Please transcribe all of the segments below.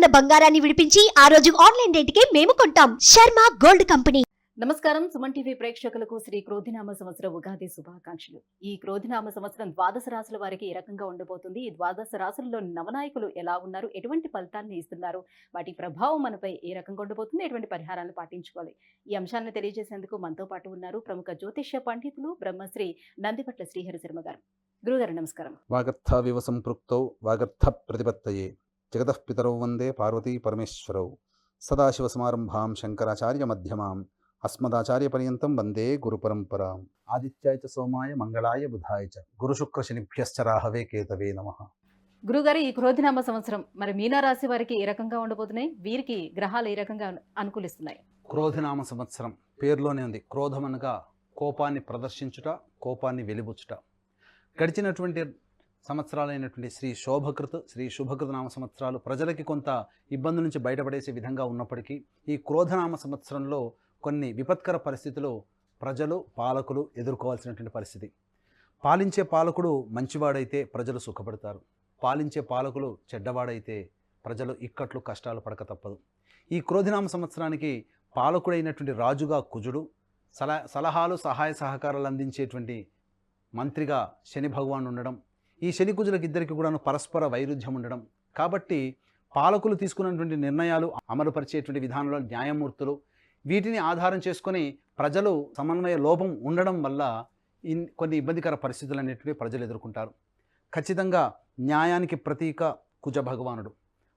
ఉన్న బంగారాన్ని విడిపించి ఆ రోజు ఆన్లైన్ రేటుకే మేము కొంటాం. Sharma gold company. నమస్కారం. సుమన్ టీవీ ప్రేక్షకులకు శ్రీ క్రోధినామ సంవత్సర ఉగాది శుభాకాంక్షలు. ఈ క్రోధినామ సంవత్సరం ద్వాదశ రాశుల వారికి ఏ రకంగా ఉండబోతుంది? ఈ ద్వాదశ రాశులలో నవనాయకులు ఎలా ఉన్నారు? ఎటువంటి ఫలితాన్ని ఇస్తున్నారు? వాటి ప్రభావం మనపై ఏ రకంగా ఉండబోతుంది? ఎటువంటి పరిహారాలు పాటించుకోవాలి? ఈ అంశాలను తెలియజేసేందుకు మనతో పాటు ఉన్నారు ప్రముఖ జ్యోతిష్య పండితులు బ్రహ్మశ్రీ నందిపట్ల శ్రీహరి శర్మ గారు. గురుగారు నమస్కారం. సంపృక్తౌ వాగర్థ ప్రతిపత్తయే. జగతః పితరౌ వందే పార్వతీ పరమేశ్వరౌ. సదాశివసమారంభాం శంకరాచార్య మధ్యమాం. అస్మదాచార్యపర్యంతం వందే గురుపరంపరాం. ఆదిత్యాయ చ సోమాయ మంగళాయ బుధాయ చ. గురుశుక్రశనిభ్యశ్చ రాహవే కేతవే నమః. గురుగారు ఈ క్రోధినామ సంవత్సరం మరి మీనరాశి వారికి ఏ రకంగా ఉండబోతున్నాయి? వీరికి గ్రహాలు ఏ రకంగా అనుకూలిస్తున్నాయి? క్రోధనామ సంవత్సరం పేరులోనే ఉంది. క్రోధం అనగా కోపాన్ని ప్రదర్శించుట కోపాన్ని వెలిబుచ్చుట. గడిచినటువంటి సంవత్సరాలైనటువంటి శ్రీ శోభకృత్ శ్రీ శుభకృత నామ సంవత్సరాలు ప్రజలకి కొంత ఇబ్బందుల నుంచి బయటపడేసే విధంగా ఉన్నప్పటికీ ఈ క్రోధనామ సంవత్సరంలో కొన్ని విపత్కర పరిస్థితులు ప్రజలు పాలకులు ఎదుర్కోవాల్సినటువంటి పరిస్థితి. పాలించే పాలకుడు మంచివాడైతే ప్రజలు సుఖపడతారు. పాలించే పాలకులు చెడ్డవాడైతే ప్రజలు ఇక్కట్లు కష్టాలు పడక తప్పదు. ఈ క్రోధినామ సంవత్సరానికి పాలకుడైనటువంటి రాజుగా కుజుడు సలహా సలహాలు సహాయ సహకారాలు అందించేటువంటి మంత్రిగా శని భగవాన్ ఉండడం ఈ శని కుజులకు ఇద్దరికి కూడాను పరస్పర వైరుధ్యం ఉండడం కాబట్టి పాలకులు తీసుకున్నటువంటి నిర్ణయాలు అమలుపరిచేటువంటి విధానంలో న్యాయమూర్తులు వీటిని ఆధారం చేసుకొని ప్రజలు సమన్వయ లోపం ఉండడం వల్ల ఇన్ కొన్ని ఇబ్బందికర పరిస్థితులు అనేటివి ప్రజలు ఎదుర్కొంటారు. ఖచ్చితంగా న్యాయానికి ప్రతీక కుజ భగవానుడు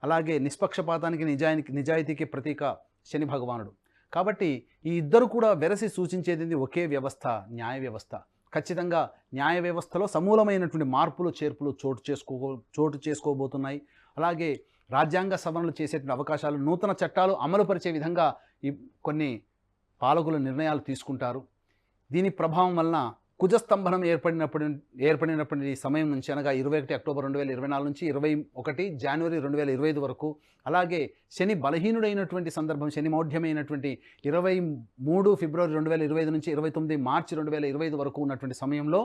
అలాగే నిష్పక్షపాతానికి నిజానికి నిజాయితీకి ప్రతీక శని భగవానుడు కాబట్టి ఈ ఇద్దరు కూడా వెరసి సూచించేది ఒకే వ్యవస్థ న్యాయ వ్యవస్థ. ఖచ్చితంగా న్యాయ వ్యవస్థలో సమూలమైనటువంటి మార్పులు చేర్పులు చోటు చేసుకో చోటు చేసుకోబోతున్నాయి. అలాగే రాజ్యాంగ సవరణలు చేసేటువంటి అవకాశాలు నూతన చట్టాలు అమలుపరిచే విధంగా ఈ కొన్ని పాలకులు నిర్ణయాలు తీసుకుంటారు. దీని ప్రభావం వలన కుజస్తంభనం ఏర్పడినప్పుడు ఏర్పడినప్పటి ఈ సమయం నుంచి అనగా ఇరవై ఒకటి అక్టోబర్ రెండు వేల ఇరవై నాలుగు నుంచి ఇరవై ఒకటి జనవరి రెండు వేల ఇరవై ఐదు వరకు అలాగే శని బలహీనుడైనటువంటి సందర్భం శని మౌఢ్యమైనటువంటి ఇరవై మూడు ఫిబ్రవరి రెండు వేల ఇరవై ఐదు నుంచి ఇరవై తొమ్మిది మార్చి రెండు వేల ఇరవై ఐదు వరకు ఉన్నటువంటి సమయంలో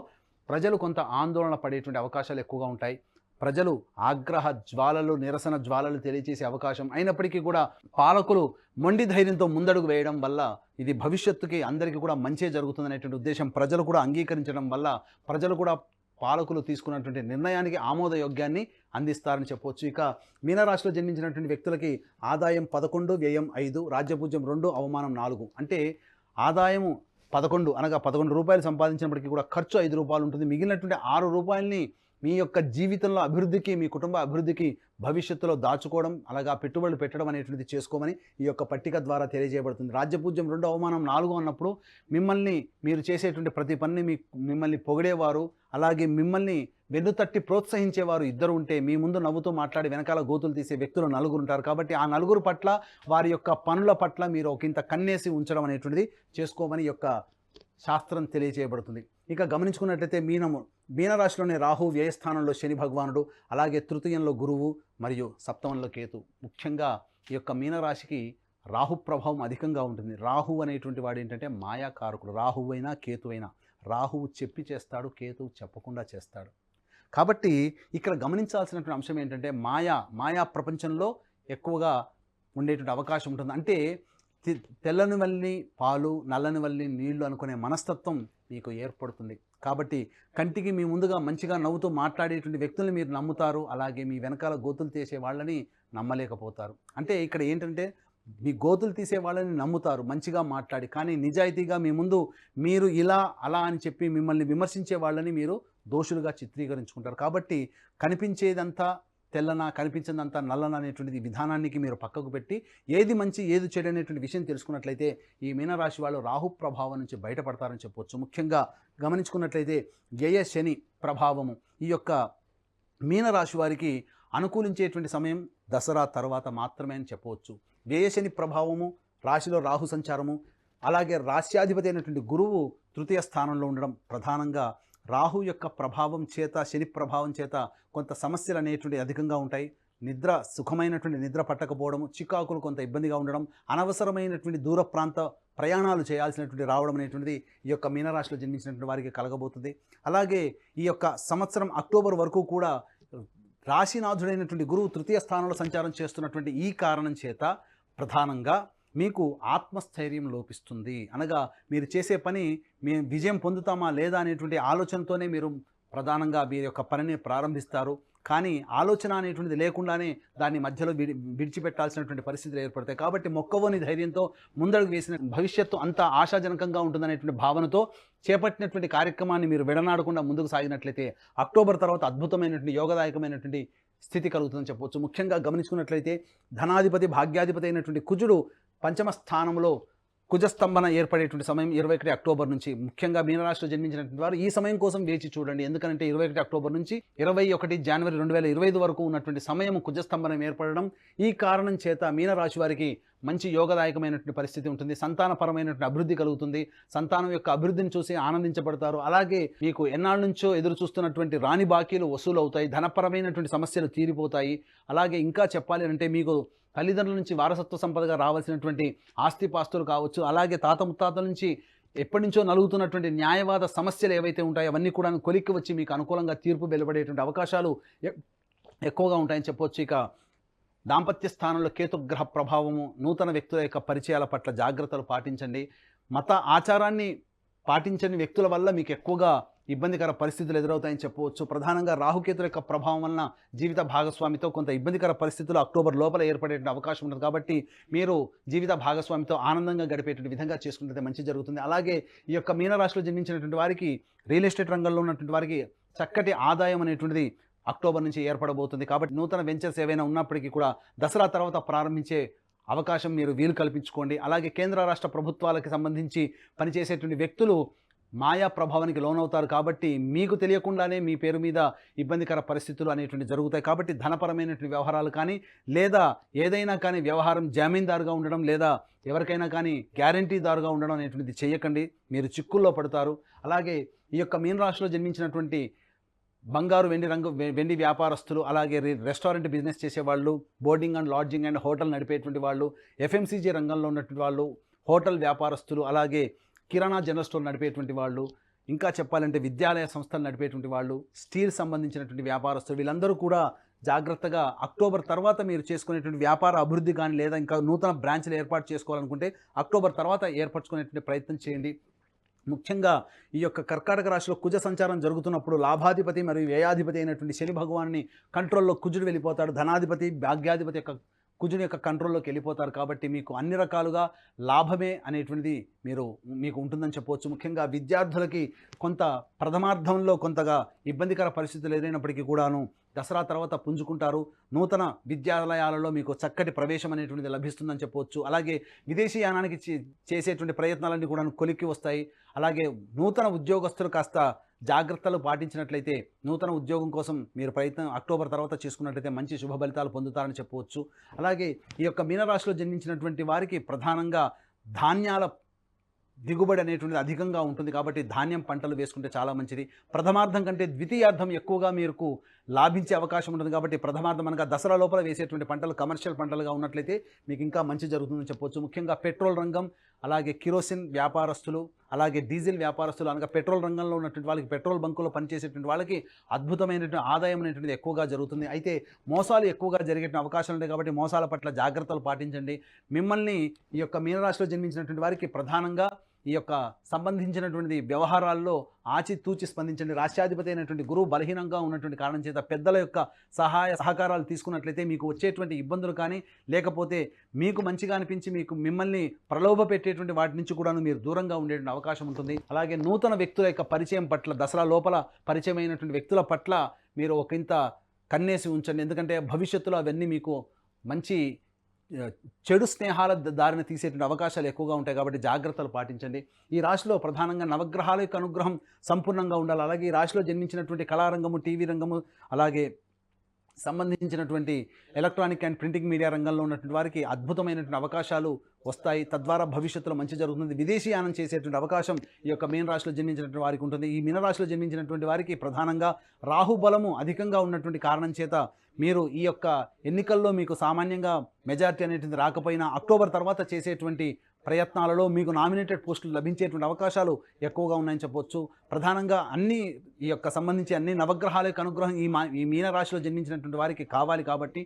ప్రజలు కొంత ఆందోళన పడేటువంటి అవకాశాలు ఎక్కువగా ఉంటాయి. ప్రజలు ఆగ్రహ జ్వాలలు నిరసన జ్వాలలు తెలియజేసే అవకాశం అయినప్పటికీ కూడా పాలకులు మొండి ధైర్యంతో ముందడుగు వేయడం వల్ల ఇది భవిష్యత్తుకి అందరికీ కూడా మంచే జరుగుతుందనేటువంటి ఉద్దేశం ప్రజలు కూడా అంగీకరించడం వల్ల ప్రజలు కూడా పాలకులు తీసుకున్నటువంటి నిర్ణయానికి ఆమోదయోగ్యాన్ని అందిస్తారని చెప్పవచ్చు ఇక మీనరాశిలో జన్మించినటువంటి వ్యక్తులకి ఆదాయం పదకొండు వ్యయం ఐదు రాజ్యపూజ్యం రెండు అవమానం నాలుగు. అంటే ఆదాయము పదకొండు అనగా పదకొండు రూపాయలు సంపాదించినప్పటికీ కూడా ఖర్చు ఐదు రూపాయలు ఉంటుంది. మిగిలినటువంటి ఆరు రూపాయలని మీ యొక్క జీవితంలో అభివృద్ధికి మీ కుటుంబ అభివృద్ధికి భవిష్యత్తులో దాచుకోవడం అలాగా పెట్టుబడులు పెట్టడం అనేటువంటిది చేసుకోమని ఈ యొక్క పట్టిక ద్వారా తెలియజేయబడుతుంది. రాజ్యపూజ్యం రెండు అవమానం నాలుగు అన్నప్పుడు మిమ్మల్ని మీరు చేసేటువంటి ప్రతి పనిని మీ మిమ్మల్ని పొగిడేవారు అలాగే మిమ్మల్ని వెన్నుతట్టి ప్రోత్సహించేవారు ఇద్దరు ఉంటే మీ ముందు నవ్వుతూ మాట్లాడి వెనకాల గోతులు తీసే వ్యక్తులు నలుగురు ఉంటారు. కాబట్టి ఆ నలుగురు పట్ల వారి యొక్క పనుల పట్ల మీరు ఒకంత కన్నేసి ఉంచడం అనేటువంటిది చేసుకోమని యొక్క శాస్త్రం తెలియజేయబడుతుంది. ఇక గమనించుకున్నట్లయితే మీనము మీనరాశిలోని రాహు వ్యయస్థానంలో శని భగవానుడు అలాగే తృతీయంలో గురువు మరియు సప్తమంలో కేతు. ముఖ్యంగా ఈ యొక్క మీనరాశికి రాహు ప్రభావం అధికంగా ఉంటుంది. రాహు అనేటువంటి వాడు ఏంటంటే మాయాకారకుడు. రాహువు అయినా కేతు అయినా. రాహువు చెప్పి చేస్తాడు కేతువు చెప్పకుండా చేస్తాడు. కాబట్టి ఇక్కడ గమనించాల్సినటువంటి అంశం ఏంటంటే మాయా మాయా ప్రపంచంలో ఎక్కువగా ఉండేటువంటి అవకాశం ఉంటుంది. అంటే తెల్లని వల్లి పాలు నల్లని వల్లి నీళ్ళు అనుకునే మనస్తత్వం మీకు ఏర్పడుతుంది. కాబట్టి కంటికి మీ ముందుగా మంచిగా నవ్వుతూ మాట్లాడేటువంటి వ్యక్తుల్ని మీరు నమ్ముతారు అలాగే మీ వెనకాల గోతులు తీసే వాళ్ళని నమ్మలేకపోతారు. అంటే ఇక్కడ ఏంటంటే మీ గోతులు తీసే వాళ్ళని నమ్ముతారు మంచిగా మాట్లాడి కానీ నిజాయితీగా మీ ముందు మీరు ఇలా అలా అని చెప్పి మిమ్మల్ని విమర్శించే వాళ్ళని మీరు దోషులుగా చిత్రీకరించుకుంటారు. కాబట్టి కనిపించేదంతా తెల్లన కనిపించిందంతా నల్లన అనేటువంటి విధానానికి మీరు పక్కకు పెట్టి ఏది మంచి ఏది చెడు అనేటువంటి విషయం తెలుసుకున్నట్లయితే ఈ మీనరాశి వాళ్ళు రాహు ప్రభావం నుంచి బయటపడతారని చెప్పవచ్చు ముఖ్యంగా గమనించుకున్నట్లయితే వ్యయ శని ప్రభావము ఈ యొక్క మీనరాశి వారికి అనుకూలించేటువంటి సమయం దసరా తర్వాత మాత్రమే అని చెప్పవచ్చు. వ్యయశని ప్రభావము రాశిలో రాహు సంచారము అలాగే రాశ్యాధిపతి అయినటువంటి గురువు తృతీయ స్థానంలో ఉండడం ప్రధానంగా రాహు యొక్క ప్రభావం చేత శని ప్రభావం చేత కొంత సమస్యలు అనేటువంటి అధికంగా ఉంటాయి. నిద్ర సుఖమైనటువంటి నిద్ర పట్టకపోవడం చికాకులు కొంత ఇబ్బందిగా ఉండడం అనవసరమైనటువంటి దూర ప్రాంత ప్రయాణాలు చేయాల్సినటువంటి రావడం అనేటువంటిది ఈ యొక్క మీనరాశిలో జన్మించినటువంటి వారికి కలగబోతుంది. అలాగే ఈ యొక్క సంవత్సరం అక్టోబర్ వరకు కూడా రాశినాథుడైనటువంటి గురువు తృతీయ స్థానంలో సంచారం చేస్తున్నటువంటి ఈ కారణం చేత ప్రధానంగా మీకు ఆత్మస్థైర్యం లోపిస్తుంది. అనగా మీరు చేసే పని మీ విజయం పొందుతామా లేదా అనేటువంటి ఆలోచనతోనే మీరు ప్రధానంగా మీ యొక్క పనిని ప్రారంభిస్తారు. కానీ ఆలోచన అనేటువంటిది లేకుండానే దాన్ని మధ్యలో విడి విడిచిపెట్టాల్సినటువంటి పరిస్థితులు ఏర్పడతాయి. కాబట్టి మొక్కవోని ధైర్యంతో ముందడుగు వేసిన భవిష్యత్తు అంత ఆశాజనకంగా ఉంటుందనేటువంటి భావనతో చేపట్టినటువంటి కార్యక్రమాన్ని మీరు విడనాడకుండా ముందుకు సాగినట్లయితే అక్టోబర్ తర్వాత అద్భుతమైనటువంటి యోగదాయకమైనటువంటి స్థితి కలుగుతుందని చెప్పవచ్చు ముఖ్యంగా గమనించుకున్నట్లయితే ధనాధిపతి భాగ్యాధిపతి అయినటువంటి కుజుడు పంచమ స్థానంలో కుజస్తంభన ఏర్పడేటువంటి సమయం ఇరవై ఒకటి అక్టోబర్ నుంచి. ముఖ్యంగా మీనరాశిలో జన్మించినటువంటి వారు ఈ సమయం కోసం వేచి చూడండి. ఎందుకంటే ఇరవై ఒకటి అక్టోబర్ నుంచి ఇరవై ఒకటి జనవరి రెండు వేల ఇరవై ఐదు వరకు ఉన్నటువంటి సమయం కుజస్తంభనం ఏర్పడడం ఈ కారణం చేత మీనరాశి వారికి మంచి యోగదాయకమైనటువంటి పరిస్థితి ఉంటుంది సంతానపరమైనటువంటి అభివృద్ధి కలుగుతుంది సంతానం యొక్క అభివృద్ధిని చూసి ఆనందించబడతారు. అలాగే మీకు ఎన్నాళ్ళ నుంచో ఎదురు చూస్తున్నటువంటి రాని బాకీలు వసూలు అవుతాయి ధనపరమైనటువంటి సమస్యలు తీరిపోతాయి. అలాగే ఇంకా చెప్పాలి అంటే మీకు తల్లిదండ్రుల నుంచి వారసత్వ సంపదగా రావాల్సినటువంటి ఆస్తిపాస్తులు కావచ్చు అలాగే తాత ముత్తాతల నుంచి ఎప్పటి నుంచో నలుగుతున్నటువంటి న్యాయవాద సమస్యలు ఏవైతే ఉంటాయో అవన్నీ కూడా కొలిక్కి వచ్చి మీకు అనుకూలంగా తీర్పు వెలువడేటువంటి అవకాశాలు ఎక్కువగా ఉంటాయని చెప్పొచ్చు. ఇక దాంపత్య స్థానంలో కేతుగ్రహ ప్రభావము నూతన వ్యక్తుల యొక్క పరిచయాల పట్ల జాగ్రత్తలు పాటించండి. మత ఆచారాన్ని పాటించని వ్యక్తుల వల్ల మీకు ఎక్కువగా ఇబ్బందికర పరిస్థితులు ఎదురవుతాయని చెప్పవచ్చు. ప్రధానంగా రాహుకేతుల యొక్క ప్రభావం వలన జీవిత భాగస్వామితో కొంత ఇబ్బందికర పరిస్థితులు అక్టోబర్ లోపల ఏర్పడే అవకాశం ఉంటుంది కాబట్టి మీరు జీవిత భాగస్వామితో ఆనందంగా గడిపేటువంటి విధంగా చేసుకుంటే మంచి జరుగుతుంది. అలాగే ఈ యొక్క మీనరాశిలో జన్మించినటువంటి వారికి రియల్ ఎస్టేట్ రంగంలో ఉన్నటువంటి వారికి చక్కటి ఆదాయం అనేటువంటిది అక్టోబర్ నుంచి ఏర్పడబోతుంది. కాబట్టి నూతన వెంచర్స్ ఏవైనా ఉన్నప్పటికీ కూడా దసరా తర్వాత ప్రారంభించే అవకాశం మీరు వీలు కల్పించుకోండి. అలాగే కేంద్ర రాష్ట్ర ప్రభుత్వాలకు సంబంధించి పనిచేసేటువంటి వ్యక్తులు మాయా ప్రభావానికి లోనవుతారు. కాబట్టి మీకు తెలియకుండానే మీ పేరు మీద ఇబ్బందికర పరిస్థితులు అనేటువంటి జరుగుతాయి. కాబట్టి ధనపరమైనటువంటి వ్యవహారాలు కానీ లేదా ఏదైనా కానీ వ్యవహారం జామీందారుగా ఉండడం లేదా ఎవరికైనా కానీ గ్యారంటీదారుగా ఉండడం అనేటువంటిది చేయకండి. మీరు చిక్కుల్లో పడతారు. అలాగే ఈ యొక్క మీనరాశిలో జన్మించినటువంటి బంగారు వెండి రంగు వె- వెండి వ్యాపారస్తులు అలాగే రెస్టారెంట్ బిజినెస్ చేసేవాళ్ళు boarding and lodging and hotel నడిపేటువంటి వాళ్ళు ఎఫ్ఎంసీజీ రంగంలో ఉన్నటువంటి వాళ్ళు హోటల్ వ్యాపారస్తులు అలాగే కిరాణా జనరల్ స్టోర్ నడిపేటువంటి వాళ్ళు ఇంకా చెప్పాలంటే విద్యాలయ సంస్థలు నడిపేటువంటి వాళ్ళు స్టీల్ సంబంధించినటువంటి వ్యాపారస్తులు వీళ్ళందరూ కూడా జాగ్రత్తగా అక్టోబర్ తర్వాత మీరు చేసుకునేటువంటి వ్యాపార అభివృద్ధి కానీ లేదా ఇంకా నూతన బ్రాంచ్లు ఏర్పాటు చేసుకోవాలనుకుంటే అక్టోబర్ తర్వాత ఏర్పరచుకునేటువంటి ప్రయత్నం చేయండి. ముఖ్యంగా ఈ యొక్క కర్కాటక రాశిలో కుజ సంచారం జరుగుతున్నప్పుడు లాభాధిపతి మరియు వ్యయాధిపతి అయినటువంటి శని భగవాన్ని కంట్రోల్లో కుజుడు వెళ్ళిపోతాడు. ధనాధిపతి భాగ్యాధిపతి యొక్క కుజుని యొక్క కంట్రోల్లోకి వెళ్ళిపోతారు కాబట్టి మీకు అన్ని రకాలుగా లాభమే అనేటువంటిది మీరు మీకు ఉంటుందని చెప్పవచ్చు. ముఖ్యంగా విద్యార్థులకి కొంత ప్రథమార్థంలో కొంతగా ఇబ్బందికర పరిస్థితులు ఎదురైనప్పటికీ కూడాను దసరా తర్వాత పుంజుకుంటారు. నూతన విద్యాలయాలలో మీకు చక్కటి ప్రవేశం అనేటువంటిది లభిస్తుందని చెప్పవచ్చు. అలాగే విదేశీ యానానికి చే- చేసేటువంటి ప్రయత్నాలన్నీ కూడా కొలిక్కి వస్తాయి. అలాగే నూతన ఉద్యోగస్తులు కాస్త జాగ్రత్తలు పాటించినట్లయితే నూతన ఉద్యోగం కోసం మీరు ప్రయత్నం అక్టోబర్ తర్వాత చేసుకున్నట్లయితే మంచి శుభ ఫలితాలు పొందుతారని చెప్పవచ్చు. అలాగే ఈ యొక్క మీనరాశిలో జన్మించినటువంటి వారికి ప్రధానంగా ధాన్యాల దిగుబడి అనేటువంటిది అధికంగా ఉంటుంది కాబట్టి ధాన్యం పంటలు వేసుకుంటే చాలా మంచిది. ప్రథమార్థం కంటే ద్వితీయార్థం ఎక్కువగా మీకు లాభించే అవకాశం ఉంటుంది కాబట్టి ప్రథమార్థం అనగా దసరా లోపల వేసేటువంటి పంటలు కమర్షియల్ పంటలుగా ఉన్నట్లయితే మీకు ఇంకా మంచి జరుగుతుందని చెప్పవచ్చు. ముఖ్యంగా పెట్రోల్ రంగం అలాగే కిరోసిన్ వ్యాపారస్తులు అలాగే డీజిల్ వ్యాపారస్తులు అనగా పెట్రోల్ రంగంలో ఉన్నటువంటి వాళ్ళకి పెట్రోల్ బంకులో పనిచేసేటువంటి వాళ్ళకి అద్భుతమైనటువంటి ఆదాయం అనేటువంటిది ఎక్కువగా జరుగుతుంది. అయితే మోసాలు ఎక్కువగా జరిగే అవకాశాలు ఉంటాయి కాబట్టి మోసాల పట్ల జాగ్రత్తలు పాటించండి. మిమ్మల్ని ఈ యొక్క మీనరాశిలో జన్మించినటువంటి వారికి ప్రధానంగా ఈ యొక్క సంబంధించినటువంటి వ్యవహారాల్లో ఆచితూచి స్పందించండి. రాష్ట్రాధిపతి అయినటువంటి గురువు బలహీనంగా ఉన్నటువంటి కారణం చేత పెద్దల యొక్క సహాయ సహకారాలు తీసుకున్నట్లయితే మీకు వచ్చేటువంటి ఇబ్బందులు కానీ లేకపోతే మీకు మంచిగా అనిపించి మీకు మిమ్మల్ని ప్రలోభ పెట్టేటువంటి వాటి నుంచి కూడా మీరు దూరంగా ఉండేటువంటి అవకాశం ఉంటుంది. అలాగే నూతన వ్యక్తుల యొక్క పరిచయం పట్ల దసరా లోపల పరిచయం అయినటువంటి వ్యక్తుల పట్ల మీరు ఒకంత కన్నేసి ఉంచండి. ఎందుకంటే భవిష్యత్తులో అవన్నీ మీకు మంచి చెడు స్నేహాల దారిని తీసేటువంటి అవకాశాలు ఎక్కువగా ఉంటాయి కాబట్టి జాగ్రత్తలు పాటించండి. ఈ రాశిలో ప్రధానంగా నవగ్రహాల యొక్క అనుగ్రహం సంపూర్ణంగా ఉండాలి. అలాగే ఈ రాశిలో జన్మించినటువంటి కళారంగము టీవీ రంగము అలాగే సంబంధించినటువంటి ఎలక్ట్రానిక్ అండ్ ప్రింటింగ్ మీడియా రంగంలో ఉన్నటువంటి వారికి అద్భుతమైనటువంటి అవకాశాలు వస్తాయి. తద్వారా భవిష్యత్తులో మంచి జరుగుతుంది. విదేశీయానం చేసేటువంటి అవకాశం ఈ యొక్క మీన రాశిలో జన్మించినటువంటి వారికి ఉంటుంది. ఈ మీన రాశిలో జన్మించినటువంటి వారికి ప్రధానంగా రాహుబలము అధికంగా ఉన్నటువంటి కారణం చేత మీరు ఈ యొక్క ఎన్నికల్లో మీకు సామాన్యంగా మెజార్టీ అనేటువంటి రాకపోయినా అక్టోబర్ తర్వాత చేసేటువంటి ప్రయత్నాలలో మీకు నామినేటెడ్ పోస్టులు లభించేటువంటి అవకాశాలు ఎక్కువగా ఉన్నాయని చెప్పొచ్చు. ప్రధానంగా అన్ని ఈ యొక్క సంబంధించి అన్ని నవగ్రహాల యొక్క అనుగ్రహం ఈ మా ఈ మీనరాశిలో జన్మించినటువంటి వారికి కావాలి కాబట్టి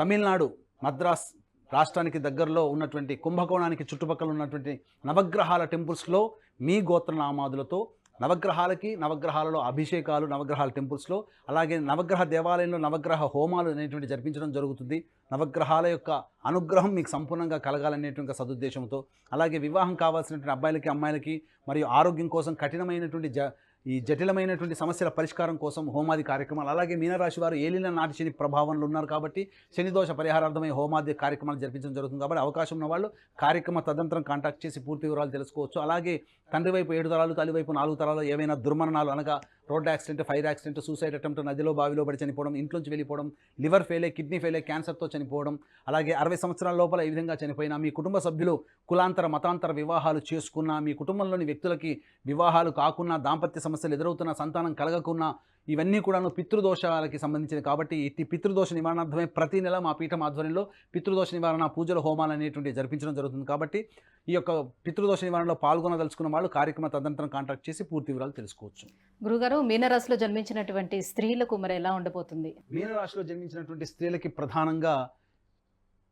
తమిళనాడు మద్రాస్ రాష్ట్రానికి దగ్గరలో ఉన్నటువంటి కుంభకోణానికి చుట్టుపక్కల ఉన్నటువంటి నవగ్రహాల టెంపుల్స్లో మీ గోత్రనామాదులతో నవగ్రహాలకి నవగ్రహాలలో అభిషేకాలు నవగ్రహాల టెంపుల్స్లో అలాగే నవగ్రహ దేవాలయంలో నవగ్రహ హోమాలు అనేటువంటి జరిపించడం జరుగుతుంది. నవగ్రహాల యొక్క అనుగ్రహం మీకు సంపూర్ణంగా కలగాలనేటువంటి సదుద్దేశంతో అలాగే వివాహం కావాల్సినటువంటి అబ్బాయిలకి అమ్మాయిలకి మరియు ఆరోగ్యం కోసం కఠినమైనటువంటి జ ఈ జటిలమైనటువంటి సమస్యల పరిష్కారం కోసం హోమాది కార్యక్రమాలు అలాగే మీనరాశి వారు ఏలిన నాటి శని ప్రభావంలో ఉన్నారు కాబట్టి శని దోష పరిహారార్థమై హోమాది కార్యక్రమాలు జరిపించడం జరుగుతుంది కాబట్టి అవకాశం ఉన్న వాళ్ళు కార్యక్రమ తదంతరం కాంటాక్ట్ చేసి పూర్తి వివరాలు తెలుసుకోవచ్చు. అలాగే తండ్రి వైపు ఏడు తరాలు తల్లి వైపు నాలుగు తరాలు ఏవైనా దుర్మరణాలు అనగా road accident fire accident suicide attempt నదిలో బావిలో పడి చనిపోవడం ఇంట్లోంచి వెళ్ళిపోవడం లివర్ ఫెయిలే కిడ్నీ ఫెయిలే క్యాన్సర్తో చనిపోవడం అలాగే అరవై సంవత్సరాల లోపల ఈ విధంగా చనిపోయినా మీ కుటుంబ సభ్యులు కులాంతర మతాంతర వివాహాలు చేసుకున్నా మీ కుటుంబంలోని వ్యక్తులకి వివాహాలు కాకున్నా దాంపత్య సమస్యలు ఎదురవుతున్న సంతానం కలగకున్నా ఇవన్నీ కూడాను పితృదోషాలకి సంబంధించినవి. కాబట్టి ఇట్టి పితృదోష నివారణార్థమే ప్రతి నెల మా పీఠం ఆధ్వర్యంలో పితృదోష నివారణ పూజల హోమాలు అనేటువంటి జరిపించడం జరుగుతుంది. కాబట్టి ఈ యొక్క పితృదోష నివారణలో పాల్గొనదలుచుకున్న వాళ్ళు కార్యక్రమ తదనంతరం కాంటాక్ట్ చేసి పూర్తి వివరాలు తెలుసుకోవచ్చు. గురుగారు మీనరాశిలో జన్మించినటువంటి స్త్రీలకు మరి ఎలా ఉండబోతుంది? మీనరాశిలో జన్మించినటువంటి స్త్రీలకి ప్రధానంగా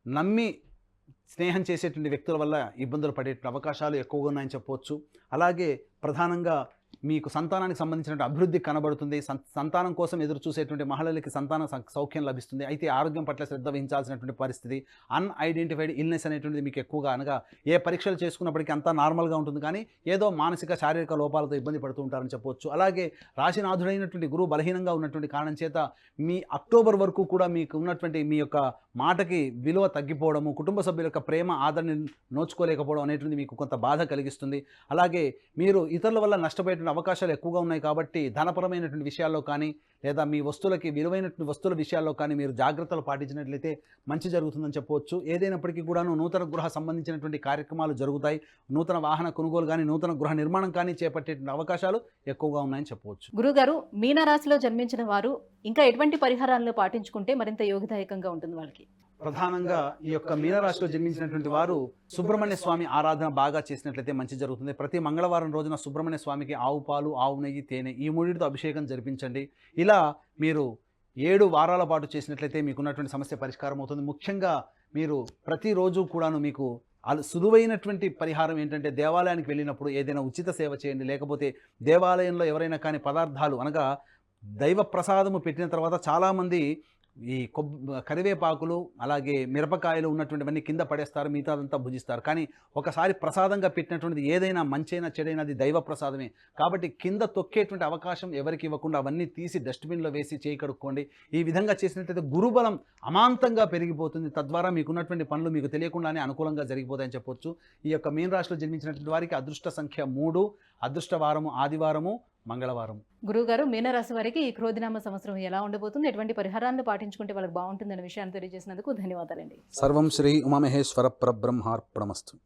నమ్మి స్నేహం చేసేటువంటి వ్యక్తుల వల్ల ఇబ్బందులు పడే అవకాశాలు ఎక్కువగా ఉన్నాయని చెప్పవచ్చు. అలాగే ప్రధానంగా మీకు సంతానానికి సంబంధించిన అభివృద్ధి కనబడుతుంది. సంతానం కోసం ఎదురు చూసేటువంటి మహిళలకి సంతాన సౌఖ్యం లభిస్తుంది. అయితే ఆరోగ్యం పట్ల శ్రద్ధ వహించాల్సినటువంటి పరిస్థితి అన్ఐడెంటిఫైడ్ ఇల్నెస్ అనేటువంటిది మీకు ఎక్కువగా అనగా ఏ పరీక్షలు చేసుకున్నప్పటికీ అంతా నార్మల్గా ఉంటుంది. కానీ ఏదో మానసిక శారీరక లోపాలతో ఇబ్బంది పడుతూ ఉంటారని చెప్పవచ్చు అలాగే రాశినాథుడైనటువంటి గురువు బలహీనంగా ఉన్నటువంటి కారణం చేత మీ అక్టోబర్ వరకు కూడా మీకు ఉన్నటువంటి మీ యొక్క మాటకి విలువ తగ్గిపోవడము కుటుంబ సభ్యుల యొక్క ప్రేమ ఆదరణ నోచుకోలేకపోవడం అనేటువంటి మీకు కొంత బాధ కలిగిస్తుంది. అలాగే మీరు ఇతరుల వల్ల నష్టపోయేటువంటి అవకాశాలు ఎక్కువగా ఉన్నాయి కాబట్టి ధనపరమైనటువంటి విషయాల్లో కానీ లేదా మీ వస్తువులకి విలువైనటువంటి వస్తువుల విషయాల్లో కానీ మీరు జాగ్రత్తలు పాటించినట్లయితే మంచి జరుగుతుందని చెప్పవచ్చు. ఏదైనప్పటికీ కూడాను నూతన గృహ సంబంధించినటువంటి కార్యక్రమాలు జరుగుతాయి. నూతన వాహన కొనుగోలు కానీ నూతన గృహ నిర్మాణం కానీ చేపట్టేటువంటి అవకాశాలు ఎక్కువగా ఉన్నాయని చెప్పవచ్చు. గురుగారు మీనరాశిలో జన్మించిన వారు ఇంకా ఎటువంటి పరిహారాలను పాటించుకుంటే మరింత యోగదాయకంగా ఉంటుంది వాళ్ళకి? ప్రధానంగా ఈ యొక్క మీనరాశిలో జన్మించినటువంటి వారు సుబ్రహ్మణ్య స్వామి ఆరాధన బాగా చేసినట్లయితే మంచి జరుగుతుంది. ప్రతి మంగళవారం రోజున సుబ్రహ్మణ్య స్వామికి ఆవు పాలు ఆవు నెయ్యి తేనె ఈ మూడింటితో అభిషేకం జరిపించండి. ఇలా మీరు ఏడు వారాల పాటు చేసినట్లయితే మీకున్నటువంటి సమస్య పరిష్కారం అవుతుంది. ముఖ్యంగా మీరు ప్రతిరోజు కూడాను మీకు సులువైనటువంటి పరిహారం ఏంటంటే దేవాలయానికి వెళ్ళినప్పుడు ఏదైనా ఉచిత సేవ చేయండి. లేకపోతే దేవాలయంలో ఎవరైనా కానీ పదార్థాలు అనగా దైవ ప్రసాదము పెట్టిన తర్వాత చాలామంది ఈ కొబ్ కరివేపాకులు అలాగే మిరపకాయలు ఉన్నటువంటివన్నీ కింద పడేస్తారు మిగతాదంతా భుజిస్తారు. కానీ ఒకసారి ప్రసాదంగా పెట్టినటువంటిది ఏదైనా మంచైనా చెడైనా అది దైవ ప్రసాదమే. కాబట్టి కింద తొక్కేటువంటి అవకాశం ఎవరికి ఇవ్వకుండా అవన్నీ తీసి డస్ట్బిన్లో వేసి చేయి కడుక్కోండి. ఈ విధంగా చేసినట్లయితే గురుబలం అమాంతంగా పెరిగిపోతుంది. తద్వారా మీకున్నటువంటి పనులు మీకు తెలియకుండానే అనుకూలంగా జరిగిపోతాయని చెప్పొచ్చు. ఈ యొక్క మీన రాశిలో జన్మించినటువంటి వారికి అదృష్ట సంఖ్య మూడు అదృష్ట వారము ఆదివారము మంగళవారం. గురుగారు మీనరాశి వారికి ఈ క్రోధినామ సంవత్సరం ఎలా ఉండబోతుంది? ఎటువంటి పరిహారాలను పాటించుకుంటే వాళ్ళకి బాగుంటుందనే విషయాన్ని తెలియజేసినందుకు ధన్యవాదాలండి. సర్వం శ్రీ ఉమామహేశ్వర పరబ్రహ్మార్పణమస్తు.